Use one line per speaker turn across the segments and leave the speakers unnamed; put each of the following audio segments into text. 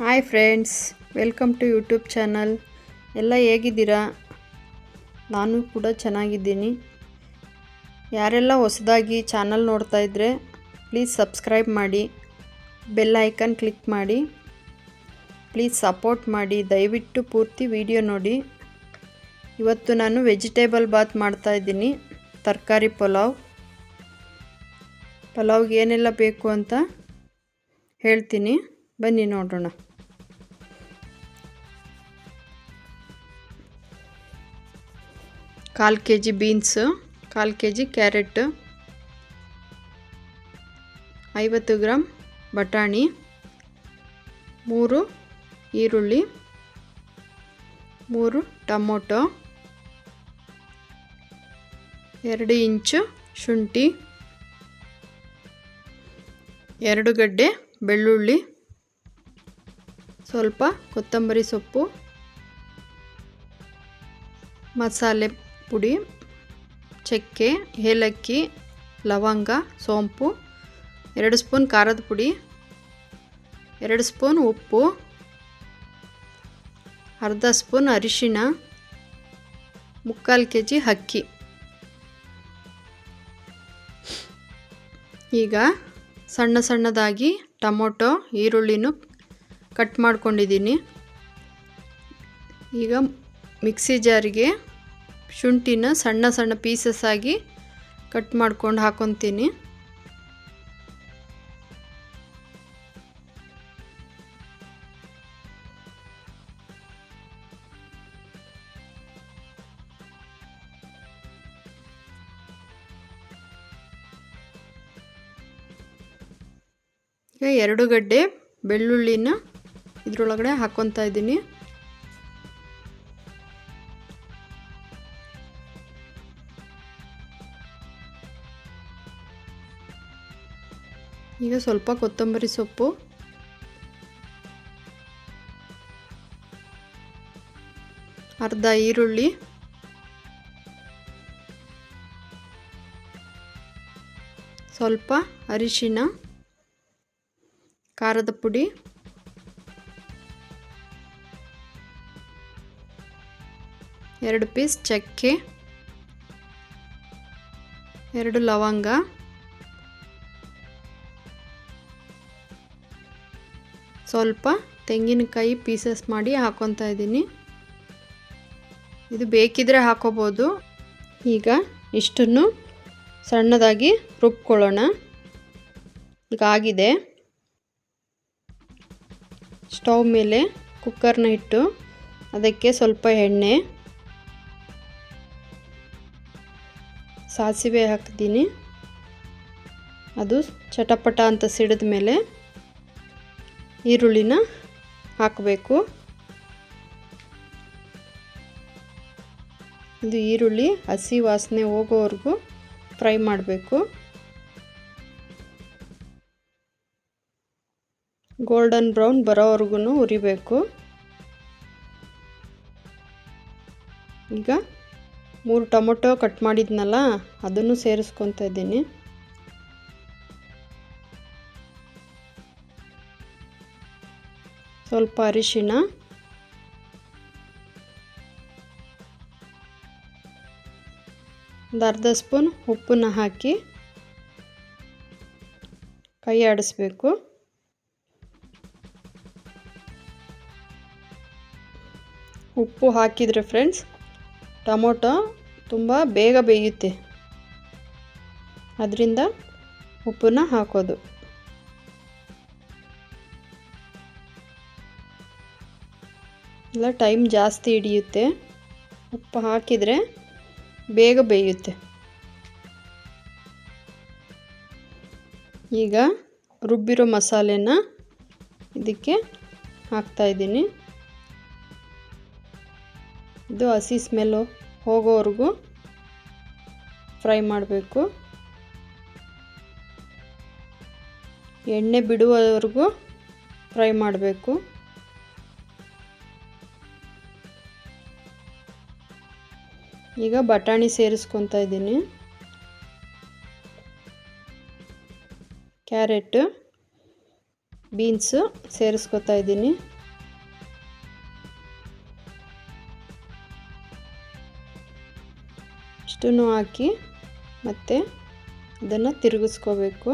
Hi friends, welcome to YouTube channel. ಎಲ್ಲ ಹೇಗಿದ್ದೀರಾ? ನಾನು ಕೂಡ ಚೆನ್ನಾಗಿದ್ದೀನಿ. ಯಾರೆಲ್ಲ ಹೊಸದಾಗಿ ಚಾನಲ್ ನೋಡ್ತಾ ಇದ್ದರೆ ಪ್ಲೀಸ್ ಸಬ್ಸ್ಕ್ರೈಬ್ ಮಾಡಿ, ಬೆಲ್ ಐಕನ್ ಕ್ಲಿಕ್ ಮಾಡಿ, ಪ್ಲೀಸ್ ಸಪೋರ್ಟ್ ಮಾಡಿ, ದಯವಿಟ್ಟು ಪೂರ್ತಿ ವಿಡಿಯೋ ನೋಡಿ. ಇವತ್ತು ನಾನು ವೆಜಿಟೇಬಲ್ ಬಾತ್ ಮಾಡ್ತಾಯಿದ್ದೀನಿ ತರಕಾರಿ ಪಲಾವ್. ಪಲಾವ್ಗೆ ಏನೆಲ್ಲ ಬೇಕು ಅಂತ ಹೇಳ್ತೀನಿ. ಬನ್ನಿ ನೋಡೋಣ. ಕಾಲು ಕೆ ಜಿ ಬೀನ್ಸು, ಕಾಲು ಕೆ ಜಿ ಕ್ಯಾರೆಟ್, ಐವತ್ತು ಗ್ರಾಮ್ ಬಟಾಣಿ, ಮೂರು ಈರುಳ್ಳಿ, ಮೂರು ಟೊಮೊಟೊ, ಎರಡು ಇಂಚು ಶುಂಠಿ, ಎರಡು ಗಡ್ಡೆ ಬೆಳ್ಳುಳ್ಳಿ, ಸ್ವಲ್ಪ ಕೊತ್ತಂಬರಿ ಸೊಪ್ಪು, ಮಸಾಲೆ ಪುಡಿ, ಚಕ್ಕೆ, ಏಲಕ್ಕಿ, ಲವಂಗ, ಸೋಂಪು, ಎರಡು ಸ್ಪೂನ್ ಖಾರದ ಪುಡಿ, ಎರಡು ಸ್ಪೂನ್ ಉಪ್ಪು, ಅರ್ಧ ಸ್ಪೂನ್ ಅರಿಶಿಣ, ಮುಕ್ಕಾಲು ಕೆ ಜಿ ಅಕ್ಕಿ. ಈಗ ಸಣ್ಣ ಸಣ್ಣದಾಗಿ ಟೊಮೊಟೊ, ಈರುಳ್ಳಿನೂ ಕಟ್ ಮಾಡ್ಕೊಂಡಿದ್ದೀನಿ. ಈಗ ಮಿಕ್ಸಿ ಜಾರಿಗೆ ಶುಂಠಿನ ಸಣ್ಣ ಸಣ್ಣ ಪೀಸಸ್ ಆಗಿ ಕಟ್ ಮಾಡ್ಕೊಂಡು ಹಾಕೊತೀನಿ. ಈಗ ಎರಡು ಗಡ್ಡೆ ಬೆಳ್ಳುಳ್ಳಿನ ಇದರೊಳಗಡೆ ಹಾಕ್ಕೊತಾ ಇದ್ದೀನಿ. ಈಗ ಸ್ವಲ್ಪ ಕೊತ್ತಂಬರಿ ಸೊಪ್ಪು. ಅರ್ಧ ಈರುಳ್ಳಿ. ಸ್ವಲ್ಪ ಅರಿಶಿನ. ಖಾರದ ಪುಡಿ. ಎರಡು ಪೀಸ್ ಚಕ್ಕೆ. ಎರಡು ಲವಂಗ. ಸ್ವಲ್ಪ ತೆಂಗಿನಕಾಯಿ ಪೀಸಸ್ ಮಾಡಿ ಹಾಕೊತಾ ಇದ್ದೀನಿ. ಇದು ಬೇಕಿದ್ರೆ ಹಾಕೋಬೋದು. ಈಗ ಇಷ್ಟನ್ನು ಸಣ್ಣದಾಗಿ ರುಬ್ಕೊಳ್ಳೋಣ. ಈಗ ಆಗಿದೆ. ಸ್ಟವ್ ಮೇಲೆ ಕುಕ್ಕರ್ನ ಇಟ್ಟು ಅದಕ್ಕೆ ಸ್ವಲ್ಪ ಎಣ್ಣೆ. ಸಾಸಿವೆ ಹಾಕಿದ್ದೀನಿ ಅದು ಚಟಪಟ ಅಂತ ಸಿಡಿದ ಮೇಲೆ ಈರುಳ್ಳಿನ ಹಾಕಬೇಕು. ಇದು ಈರುಳ್ಳಿ ಹಸಿ ವಾಸನೆ ಹೋಗೋವರೆಗೂ ಫ್ರೈ ಮಾಡಬೇಕು. ಗೋಲ್ಡನ್ ಬ್ರೌನ್ ಬರೋವರೆಗೂ ಉರಿಬೇಕು ಈಗ ಮೂರು ಟೊಮೊಟೊ ಕಟ್ ಮಾಡಿದ್ನಲ್ಲ, ಅದನ್ನು ಸೇರಿಸ್ಕೊತಾ ಇದ್ದೀನಿ. ಸ್ವಲ್ಪ ಅರಿಶಿನ ಒಂದು ಅರ್ಧ ಸ್ಪೂನ್ ಉಪ್ಪನ್ನ ಹಾಕಿ ಕೈ ಆಡಿಸ್ಬೇಕು. ಉಪ್ಪು ಹಾಕಿದರೆ ಫ್ರೆಂಡ್ಸ್ ಟೊಮೊಟೊ ತುಂಬ ಬೇಗ ಬೇಯುತ್ತೆ. ಅದರಿಂದ ಉಪ್ಪನ್ನ ಹಾಕೋದು. ಇಲ್ಲ ಟೈಮ್ ಜಾಸ್ತಿ ಹಿಡಿಯುತ್ತೆ. ಉಪ್ಪು ಹಾಕಿದರೆ ಬೇಗ ಬೇಯುತ್ತೆ. ಈಗ ರುಬ್ಬಿರೋ ಮಸಾಲೆನ ಇದಕ್ಕೆ ಹಾಕ್ತಾಯಿದ್ದೀನಿ ಇದು ಹಸಿ ಸ್ಮೆಲ್ಲು ಹೋಗೋವರೆಗೂ ಫ್ರೈ ಮಾಡಬೇಕು. ಎಣ್ಣೆ ಬಿಡುವವರೆಗೂ ಫ್ರೈ ಮಾಡಬೇಕು. ಈಗ ಬಟಾಣಿ ಸೇರಿಸ್ಕೊತಾ ಇದ್ದೀನಿ. ಕ್ಯಾರೆಟ್ ಬೀನ್ಸು ಸೇರಿಸ್ಕೊತಾ ಇದ್ದೀನಿ. ಇಷ್ಟನ್ನು ಹಾಕಿ ಮತ್ತೆ ಅದನ್ನು ತಿರುಗಿಸ್ಕೋಬೇಕು.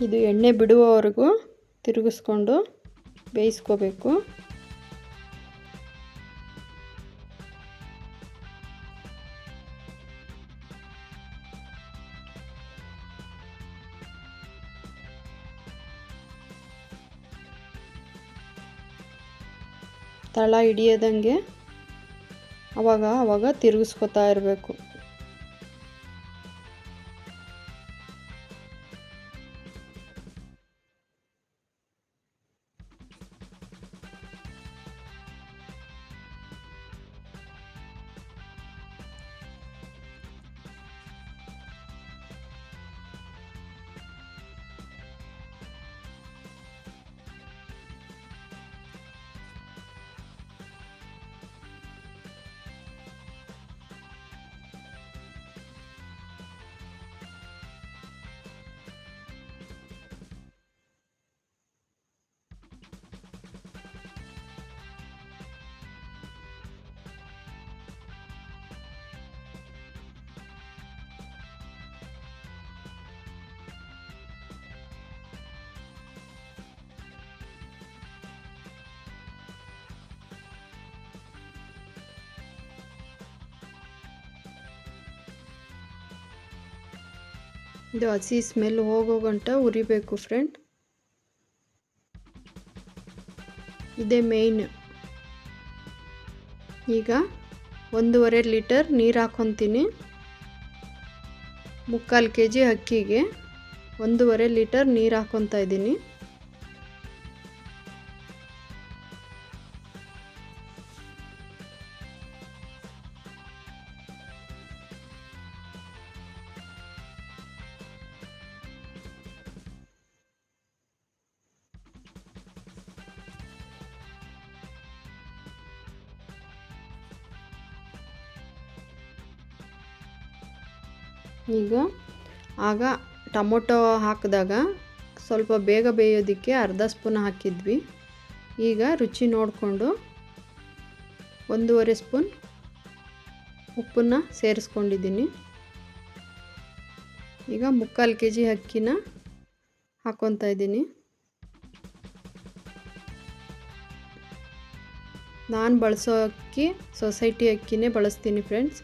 ಇದು ಎಣ್ಣೆ ಬಿಡುವವರೆಗೂ ತಿರುಗಿಸ್ಕೊಂಡು ಬೇಯಿಸ್ಕೋಬೇಕು. ತಳ ಹಿಡಿಯದಂಗೆ ಅವಾಗ ಅವಾಗ ತಿರುಗಿಸ್ಕೊತಾ ಇರಬೇಕು. ಇದು ಹಸಿ ಸ್ಮೆಲ್ ಹೋಗೋಗಂಟ ಉರಿಬೇಕು ಫ್ರೆಂಡ್ ಇದೇ ಮೇಯ್ನ್ ಈಗ ಒಂದೂವರೆ ಲೀಟರ್ ನೀರು ಹಾಕ್ಕೊತೀನಿ ಮುಕ್ಕಾಲು ಕೆ ಜಿ ಅಕ್ಕಿಗೆ ಒಂದೂವರೆ ಲೀಟರ್ ನೀರು ಹಾಕ್ಕೊತಾ ಇದ್ದೀನಿ. ಈಗ ಆಗ ಟೊಮೊಟೊ ಹಾಕಿದಾಗ ಸ್ವಲ್ಪ ಬೇಗ ಬೇಯೋದಕ್ಕೆ ಅರ್ಧ ಸ್ಪೂನ್ ಹಾಕಿದ್ವಿ. ಈಗ ರುಚಿ ನೋಡಿಕೊಂಡು ಒಂದೂವರೆ ಸ್ಪೂನ್ ಉಪ್ಪನ್ನು ಸೇರಿಸ್ಕೊಂಡಿದ್ದೀನಿ. ಈಗ ಮುಕ್ಕಾಲು ಕೆ ಜಿ ಅಕ್ಕಿನ ಹಾಕ್ಕೊತಾ ಇದ್ದೀನಿ. ನಾನು ಬಳಸೋ ಅಕ್ಕಿ ಸೊಸೈಟಿ ಅಕ್ಕಿನೇ ಬಳಸ್ತೀನಿ ಫ್ರೆಂಡ್ಸ್.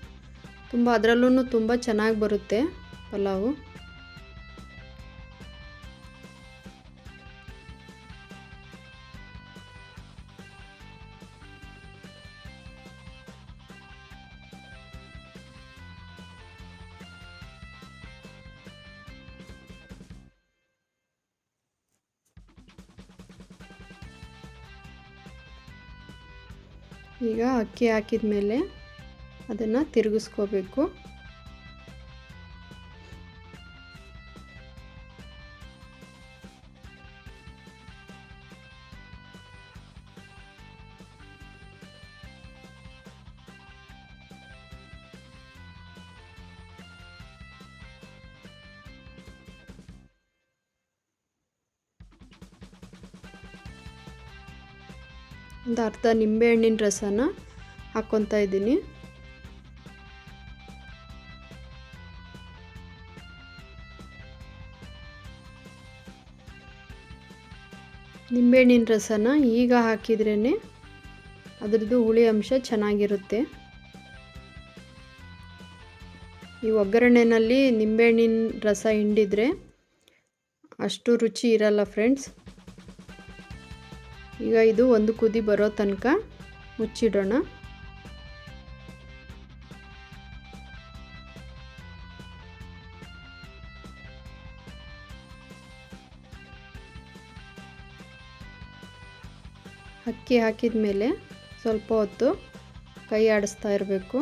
ತುಂಬ ಅದರಲ್ಲೂ ತುಂಬ ಚೆನ್ನಾಗಿ ಬರುತ್ತೆ ಪಲಾವು. ಈಗ ಅಕ್ಕಿ ಹಾಕಿದ ಮೇಲೆ ಅದನ್ನು ತಿರುಗಿಸ್ಕೋಬೇಕು. ಒಂದು ಅರ್ಧ ನಿಂಬೆಹಣ್ಣಿನ ರಸನ ಹಾಕ್ಕೊತಾ ಇದ್ದೀನಿ. ನಿಂಬೆಹಣ್ಣಿನ ರಸನ ಈಗ ಹಾಕಿದ್ರೇ ಅದರದ್ದು ಹುಳಿ ಅಂಶ ಚೆನ್ನಾಗಿರುತ್ತೆ. ಈ ಒಗ್ಗರಣೆನಲ್ಲಿ ನಿಂಬೆಹಣ್ಣಿನ ರಸ ಹಿಂಡಿದರೆ ಅಷ್ಟು ರುಚಿ ಇರಲ್ಲ ಫ್ರೆಂಡ್ಸ್. ಈಗ ಇದು ಒಂದು ಕುದಿ ಬರೋ ತನಕ ಮುಚ್ಚಿಡೋಣ. ಅಕ್ಕಿ ಹಾಕಿದ ಮೇಲೆ ಸ್ವಲ್ಪ ಹೊತ್ತು ಕೈ ಆಡಿಸ್ತಾ ಇರಬೇಕು.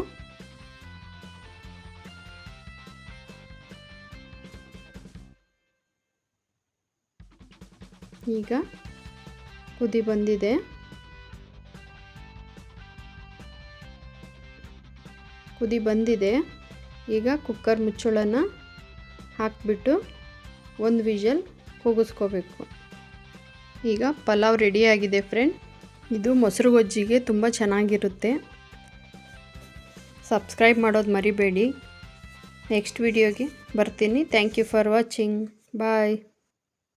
ಈಗ ಕುದಿ ಬಂದಿದೆ. ಕುದಿ ಬಂದಿದೆ. ಈಗ ಕುಕ್ಕರ್ ಮುಚ್ಚಳನ ಹಾಕಿಬಿಟ್ಟು ಒಂದು ವಿಷಲ್ ಕೂಗಿಸ್ಕೋಬೇಕು. ಈಗ ಪಲಾವ್ ರೆಡಿಯಾಗಿದೆ ಫ್ರೆಂಡ್. ಇದು ಮೊಸರು ಗೊಜ್ಜಿಗೆ ತುಂಬ ಚೆನ್ನಾಗಿರುತ್ತೆ. ಸಬ್ಸ್ಕ್ರೈಬ್ ಮಾಡೋದು ಮರಿಬೇಡಿ. ನೆಕ್ಸ್ಟ್ ವಿಡಿಯೋಗೆ ಬರ್ತೀನಿ. Thank you for watching bye